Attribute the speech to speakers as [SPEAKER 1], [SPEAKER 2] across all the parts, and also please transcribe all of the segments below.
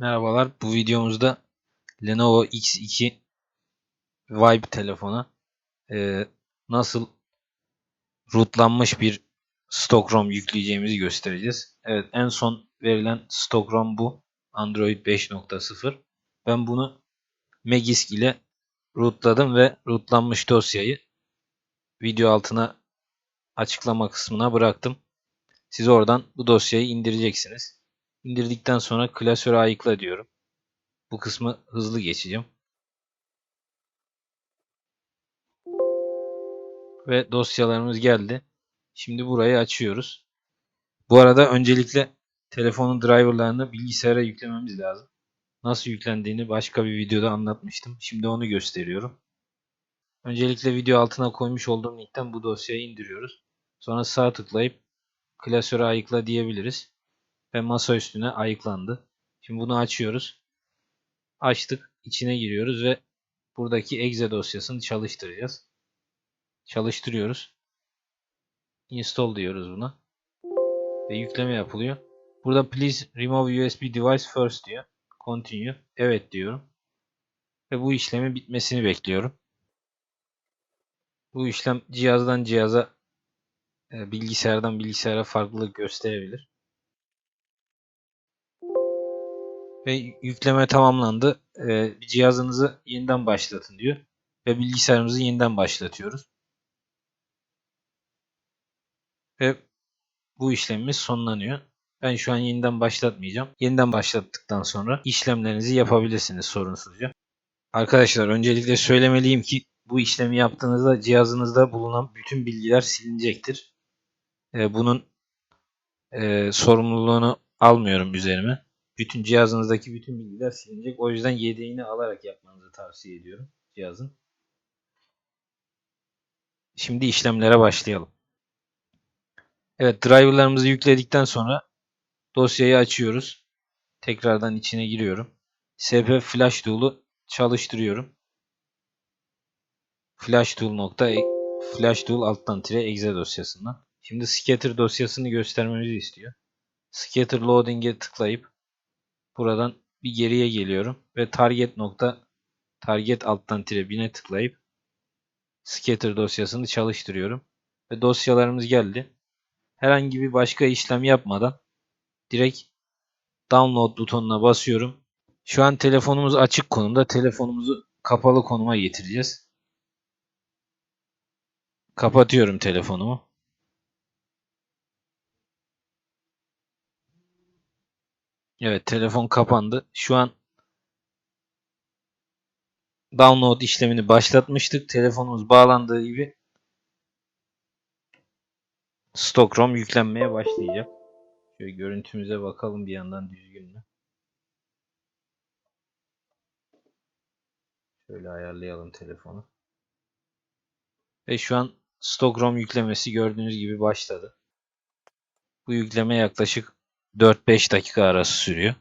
[SPEAKER 1] Merhabalar. Bu videomuzda Lenovo X2 Vibe telefona eee, nasıl rootlanmış bir stock ROM yükleyeceğimizi göstereceğiz. Evet, en son verilen stock ROM bu. Android 5.0. Ben bunu Magisk ile rootladım ve rootlanmış dosyayı video altına açıklama kısmına bıraktım. Siz oradan bu dosyayı indireceksiniz. İndirdikten sonra klasöre ayıkla diyorum. Bu kısmı hızlı geçeceğim. Ve dosyalarımız geldi. Şimdi burayı açıyoruz. Bu arada öncelikle telefonun driverlarını bilgisayara yüklememiz lazım. Nasıl yüklendiğini başka bir videoda anlatmıştım. Şimdi onu gösteriyorum. Öncelikle video altına koymuş olduğum linkten bu dosyayı indiriyoruz. Sonra sağ tıklayıp klasöre ayıkla diyebiliriz. Ve masa üstüne ayıklandı. Şimdi bunu açıyoruz. Açtık. içine giriyoruz ve buradaki exe dosyasını çalıştıracağız. Çalıştırıyoruz. Install diyoruz buna. Ve yükleme yapılıyor. Burada please remove USB device first diyor. Continue. Evet diyorum. Ve bu işlemin bitmesini bekliyorum. Bu işlem cihazdan cihaza e, bilgisayardan bilgisayara farklılık gösterebilir. Ve yükleme tamamlandı. Ee, cihazınızı yeniden başlatın diyor. Ve bilgisayarımızı yeniden başlatıyoruz. Ve bu işlemimiz sonlanıyor. Ben şu an yeniden başlatmayacağım. Yeniden başlattıktan sonra işlemlerinizi yapabilirsiniz sorunsuzca. Arkadaşlar öncelikle söylemeliyim ki bu işlemi yaptığınızda cihazınızda bulunan bütün bilgiler silinecektir. Ee, bunun e, sorumluluğunu almıyorum üzerime bütün cihazınızdaki bütün bilgiler silinecek. O yüzden yedeğini alarak yapmanızı tavsiye ediyorum cihazın. Şimdi işlemlere başlayalım. Evet driverlarımızı yükledikten sonra dosyayı açıyoruz. Tekrardan içine giriyorum. SP Flash Tool'u çalıştırıyorum. Flash Tool nokta Flash Tool alttan tire exe dosyasından. Şimdi scatter dosyasını göstermemizi istiyor. Scatter Loading'e tıklayıp Buradan bir geriye geliyorum ve target nokta target alttan tire tıklayıp scatter dosyasını çalıştırıyorum. Ve dosyalarımız geldi. Herhangi bir başka işlem yapmadan direkt download butonuna basıyorum. Şu an telefonumuz açık konumda. Telefonumuzu kapalı konuma getireceğiz. Kapatıyorum telefonumu. Evet telefon kapandı. Şu an download işlemini başlatmıştık. Telefonumuz bağlandığı gibi stock ROM yüklenmeye başlayacak. Şöyle görüntümüze bakalım bir yandan düzgün mü? Şöyle ayarlayalım telefonu. Ve şu an stock ROM yüklemesi gördüğünüz gibi başladı. Bu yükleme yaklaşık 4-5 dakika arası sürüyor.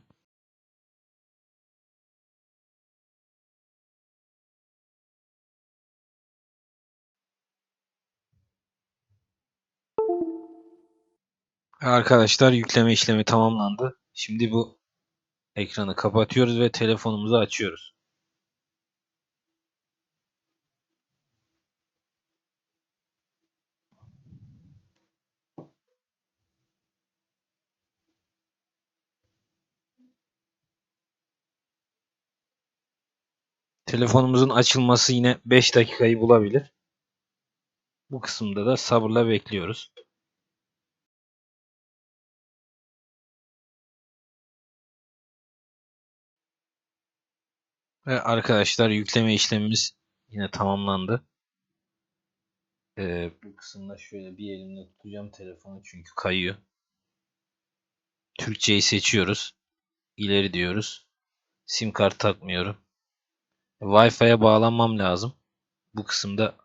[SPEAKER 1] Arkadaşlar yükleme işlemi tamamlandı. Şimdi bu ekranı kapatıyoruz ve telefonumuzu açıyoruz. Telefonumuzun açılması yine 5 dakikayı bulabilir. Bu kısımda da sabırla bekliyoruz. Ve arkadaşlar yükleme işlemimiz yine tamamlandı. Ee, bu kısımda şöyle bir elimle tutacağım telefonu çünkü kayıyor. Türkçeyi seçiyoruz. İleri diyoruz. Sim kart takmıyorum. Wi-Fi'ye bağlanmam lazım. Bu kısımda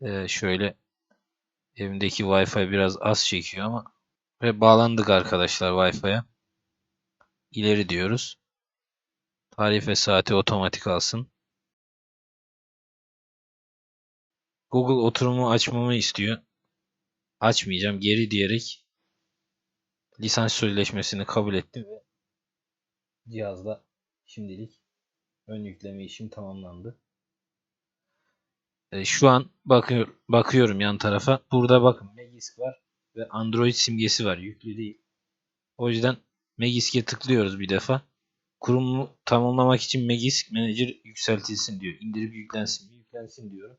[SPEAKER 1] e, şöyle evimdeki Wi-Fi biraz az çekiyor ama ve bağlandık arkadaşlar Wi-Fi'ye. İleri diyoruz. Tarih ve saati otomatik alsın. Google oturumu açmamı istiyor. Açmayacağım. Geri diyerek lisans sözleşmesini kabul ettim ve cihazla şimdilik ön yükleme işim tamamlandı. E, şu an bakıyor, bakıyorum yan tarafa. Burada bakın Magisk var ve Android simgesi var. Yüklü değil. O yüzden Magisk'e tıklıyoruz bir defa. Kurumu tamamlamak için Magisk Manager yükseltilsin diyor. İndirip yüklensin mi? Yüklensin diyorum.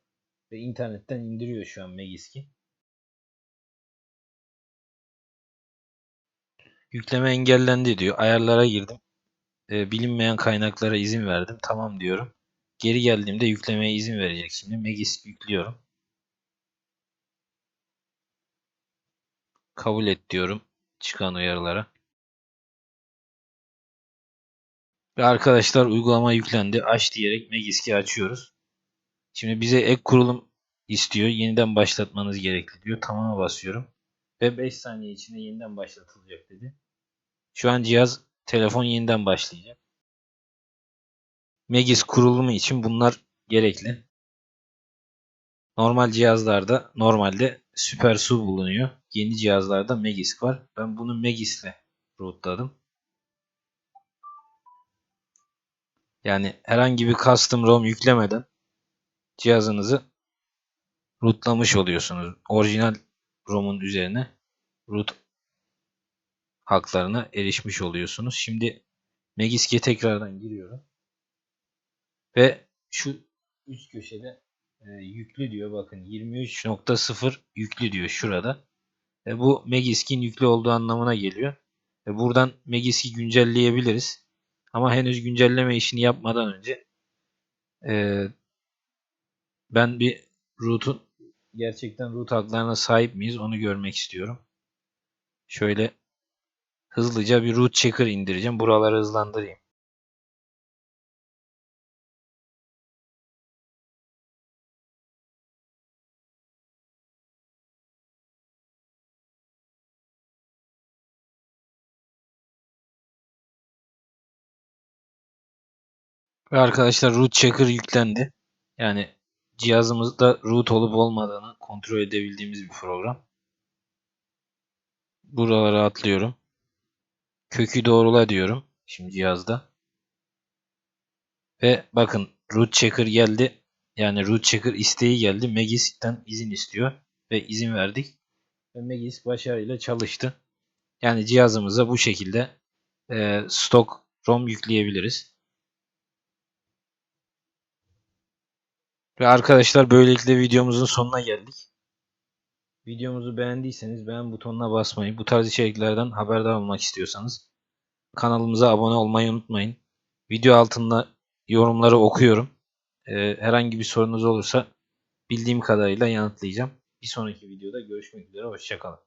[SPEAKER 1] Ve internetten indiriyor şu an Magisk'i. Yükleme engellendi diyor. Ayarlara girdim. E, bilinmeyen kaynaklara izin verdim. Tamam diyorum. Geri geldiğimde yüklemeye izin verecek. Şimdi Magisk yüklüyorum. Kabul et diyorum çıkan uyarılara. Ve arkadaşlar uygulama yüklendi. Aç diyerek Magisk'i açıyoruz. Şimdi bize ek kurulum istiyor. Yeniden başlatmanız gerekli diyor. Tamam'a basıyorum. Ve 5 saniye içinde yeniden başlatılacak dedi. Şu an cihaz telefon yeniden başlayacak. Megis kurulumu için bunlar gerekli. Normal cihazlarda normalde Super Su bulunuyor. Yeni cihazlarda Magisk var. Ben bunu Magisk'le rootladım. Yani herhangi bir custom ROM yüklemeden cihazınızı rootlamış oluyorsunuz. Orijinal ROM'un üzerine root haklarına erişmiş oluyorsunuz. Şimdi Magisk'e tekrardan giriyorum. Ve şu üst köşede e, yüklü diyor bakın 23.0 yüklü diyor şurada. E, bu Magisk'in yüklü olduğu anlamına geliyor. E, buradan Magisk'i güncelleyebiliriz. Ama henüz güncelleme işini yapmadan önce e, ben bir root'un gerçekten root haklarına sahip miyiz onu görmek istiyorum. Şöyle hızlıca bir root checker indireceğim. Buraları hızlandırayım. Ve arkadaşlar root checker yüklendi. Yani cihazımızda root olup olmadığını kontrol edebildiğimiz bir program. Buralara atlıyorum. Kökü doğrula diyorum. Şimdi cihazda. Ve bakın root checker geldi. Yani root checker isteği geldi. Magisk'ten izin istiyor. Ve izin verdik. Ve Magisk başarıyla çalıştı. Yani cihazımıza bu şekilde e, stok ROM yükleyebiliriz. Ve arkadaşlar böylelikle videomuzun sonuna geldik. Videomuzu beğendiyseniz beğen butonuna basmayı, bu tarz içeriklerden haberdar olmak istiyorsanız kanalımıza abone olmayı unutmayın. Video altında yorumları okuyorum. Ee, herhangi bir sorunuz olursa bildiğim kadarıyla yanıtlayacağım. Bir sonraki videoda görüşmek üzere. Hoşçakalın.